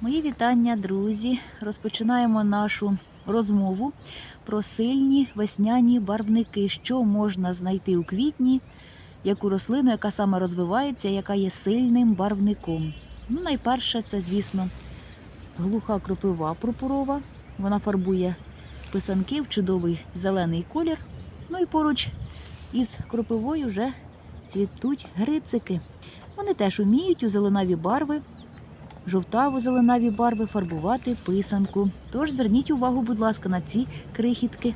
Мої вітання, друзі. Розпочинаємо нашу розмову про сильні весняні барвники, що можна знайти у квітні, яку рослину, яка саме розвивається, яка є сильним барвником. Ну, найперше, це, звісно, глуха кропива пурпурова. Вона фарбує писанки в чудовий зелений колір. Ну і поруч із кропивою вже цвітуть грицики. Вони теж вміють у зеленаві барви жовтаво-зеленаві барви фарбувати писанку. Тож зверніть увагу, будь ласка, на ці крихітки.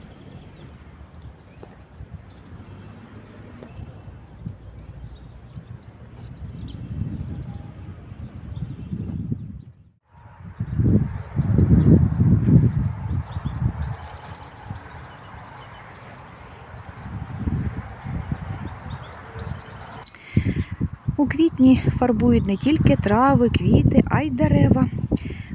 У квітні фарбують не тільки трави, квіти, а й дерева.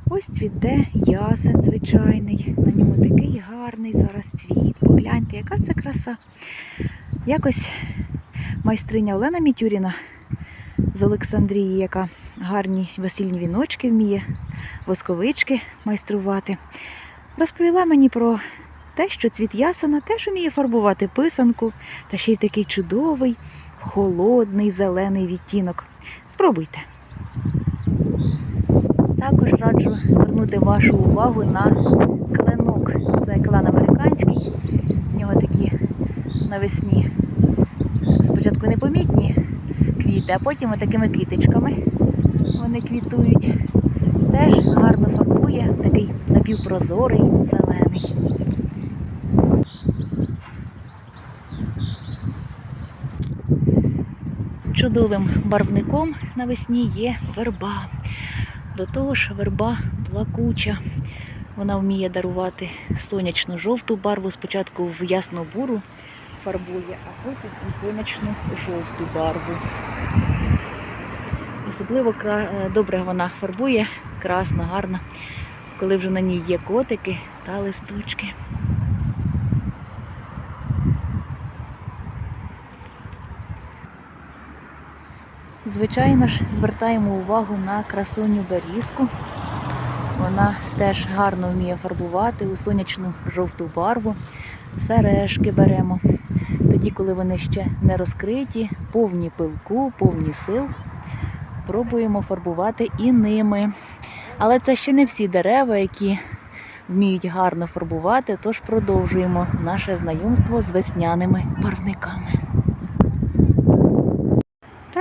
Ось цвіте ясен звичайний. На ньому такий гарний зараз цвіт. Погляньте, яка це краса. Якось майстриня Олена Мітюріна з Олександрії, яка гарні весільні віночки вміє, восковички майструвати, розповіла мені про те, що цвіт ясена теж вміє фарбувати писанку, та ще й такий чудовий холодний зелений відтінок. Спробуйте. Також раджу звернути вашу увагу на кленок. Це клен американський. В нього такі навесні спочатку непомітні квіти, а потім такими квіточками вони квітують. Теж гарно фарбує, такий напівпрозорий, зелений. Чудовим барвником навесні є верба. До того ж, верба плакуча. Вона вміє дарувати сонячну жовту барву. Спочатку в ясну буру фарбує, а потім у сонячну жовту барву. Особливо е, добре вона фарбує, красна, гарна, коли вже на ній є котики та листочки. Звичайно ж, звертаємо увагу на красуню берізку. Вона теж гарно вміє фарбувати у сонячну жовту барву. Сережки беремо. Тоді, коли вони ще не розкриті, повні пилку, повні сил, пробуємо фарбувати і ними. Але це ще не всі дерева, які вміють гарно фарбувати, тож продовжуємо наше знайомство з весняними барвниками.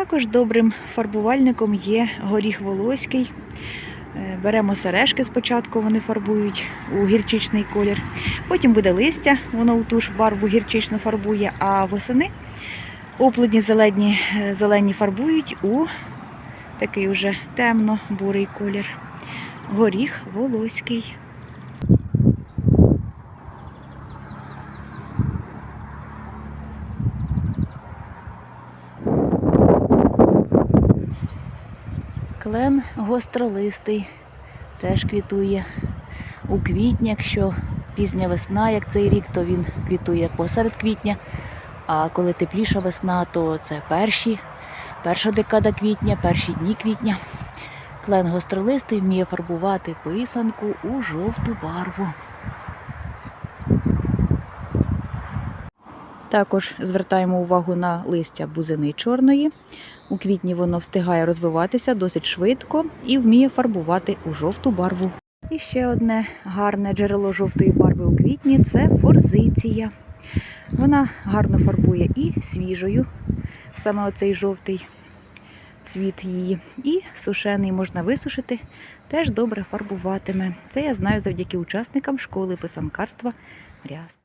Також добрим фарбувальником є горіх волоський. Е, Беремо сережки спочатку, вони фарбують у гірчичний колір. Потім буде листя, воно у ту ж барву гірчично фарбує, а восени оплодні зелені, е, зелені фарбують у такий уже темно-бурий колір. Горіх волоський. Клен гостролистий теж квітує у квітні, якщо пізня весна, як цей рік, то він квітує посеред квітня. А коли тепліша весна, то це перші, перша декада квітня, перші дні квітня. Клен гостролистий вміє фарбувати писанку у жовту барву. Також звертаємо увагу на листя бузини чорної. У квітні воно встигає розвиватися досить швидко і вміє фарбувати у жовту барву. І ще одне гарне джерело жовтої барви у квітні це форзиція. Вона гарно фарбує і свіжою, саме оцей жовтий цвіт її. І сушений можна висушити, теж добре фарбуватиме. Це я знаю завдяки учасникам школи писанкарства Ряст.